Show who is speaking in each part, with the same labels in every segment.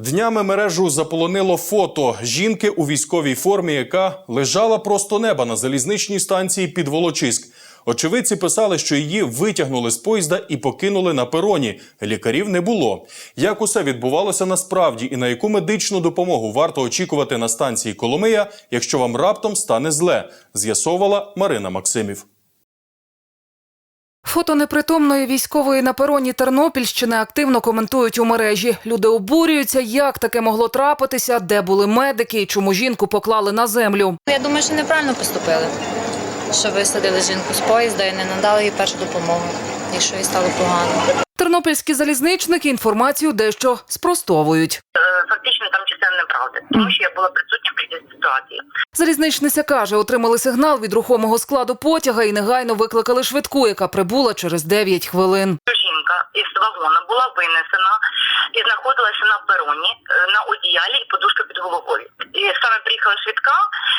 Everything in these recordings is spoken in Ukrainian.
Speaker 1: Днями мережу заполонило фото жінки у військовій формі, яка лежала просто неба на залізничній станції під Волочиськ. Очевидці писали, що її витягнули з поїзда і покинули на пероні. Лікарів не було. Як усе відбувалося насправді, і на яку медичну допомогу варто очікувати на станції Коломия, якщо вам раптом стане зле, з'ясовувала Марина Максимів.
Speaker 2: Фото непритомної військової на пероні Тернопільщини активно коментують у мережі. Люди обурюються, як таке могло трапитися, де були медики і чому жінку поклали на землю.
Speaker 3: Я думаю, що неправильно поступили, що висадили жінку з поїзда і не надали їй першу допомогу, якщо їй стало погано.
Speaker 2: Тернопільські залізничники інформацію дещо спростовують.
Speaker 4: Е, фактично там неправди, тому що я була присутня при цій ситуації.
Speaker 2: Залізничниця каже, отримали сигнал від рухомого складу потяга і негайно викликали швидку, яка прибула через 9 хвилин.
Speaker 4: Жінка із вагона була винесена і знаходилася на пероні е, на одіялі і подушка під головою. І саме приїхала швидка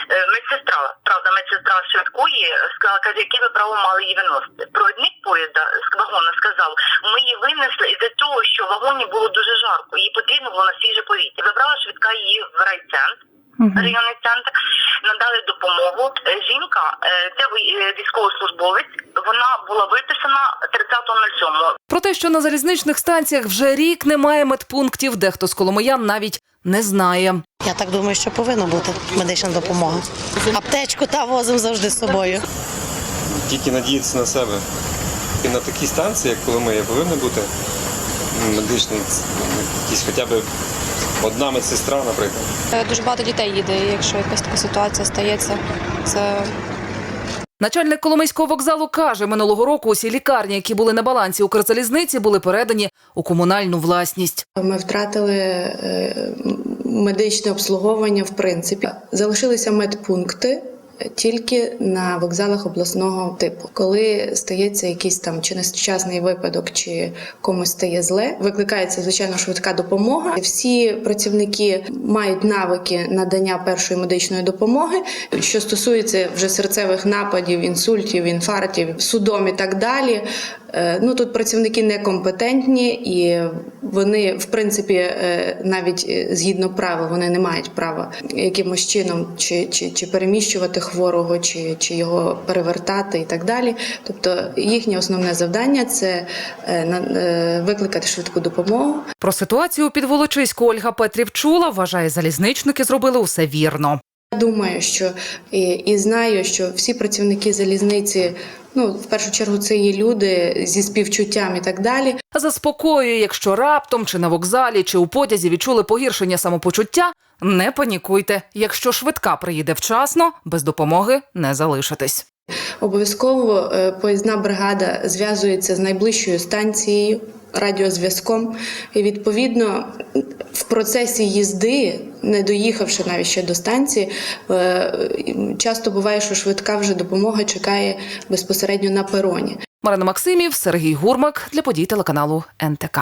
Speaker 4: е, медсестра. Правда, медсестра швидкої сказала, каже, яке ви право мали її виносити. Провідник поїзда з вагона сказав, ми її винесли із-за того, що в вагоні було дуже жарко. Їй потрібно було на свіже повітря. Забрала швидка її в райцентр. Районний центр надали допомогу. Е, Жінка, е, це е, військовослужбовець. Вона була виписана 30.07.
Speaker 2: Про те, що на залізничних станціях вже рік немає медпунктів, дехто з коломиян навіть не знає.
Speaker 5: Я так думаю, що повинна бути медична допомога. Аптечку та возимо завжди з собою.
Speaker 6: тільки надіятися на себе. І на такій станції, як Коломия, повинна бути медичний якийсь хоча б одна медсестра, наприклад.
Speaker 7: Е, Дуже багато дітей їде, і якщо якась така ситуація стається, це
Speaker 2: Начальник Коломийського вокзалу каже, минулого року усі лікарні, які були на балансі Укрзалізниці, були передані у комунальну власність.
Speaker 8: Ми втратили е, медичне обслуговування в принципі. Залишилися медпункти тільки на вокзалах обласного типу. Коли стається якийсь там чи нещасний випадок, чи комусь стає зле, викликається звичайно швидка допомога. Всі працівники мають навики надання першої медичної допомоги. Що стосується вже серцевих нападів, інсультів, інфарктів, судом і так далі. Е, Ну тут працівники некомпетентні і вони, в принципі, е, навіть е, згідно правил, вони не мають права якимось чином чи, чи, чи переміщувати хворого, чи, чи його перевертати і так далі. Тобто їхнє основне завдання це викликати швидку допомогу.
Speaker 2: Про ситуацію під Волочиську Ольга Петрів чула, вважає, залізничники зробили усе вірно.
Speaker 8: Думаю, що і, і знаю, що всі працівники залізниці, ну в першу чергу, це є люди зі співчуттям і так далі.
Speaker 2: Заспокоює, якщо раптом чи на вокзалі, чи у потязі відчули погіршення самопочуття, не панікуйте. Якщо швидка приїде вчасно, без допомоги не залишитесь.
Speaker 8: Обов'язково е, поїзна бригада зв'язується з найближчою станцією радіозв'язком. І відповідно процесі їзди, не доїхавши навіть ще до станції, е, часто буває, що швидка вже допомога чекає безпосередньо на пероні.
Speaker 2: Марина Максимів, Сергій Гурмак для подій телеканалу НТК.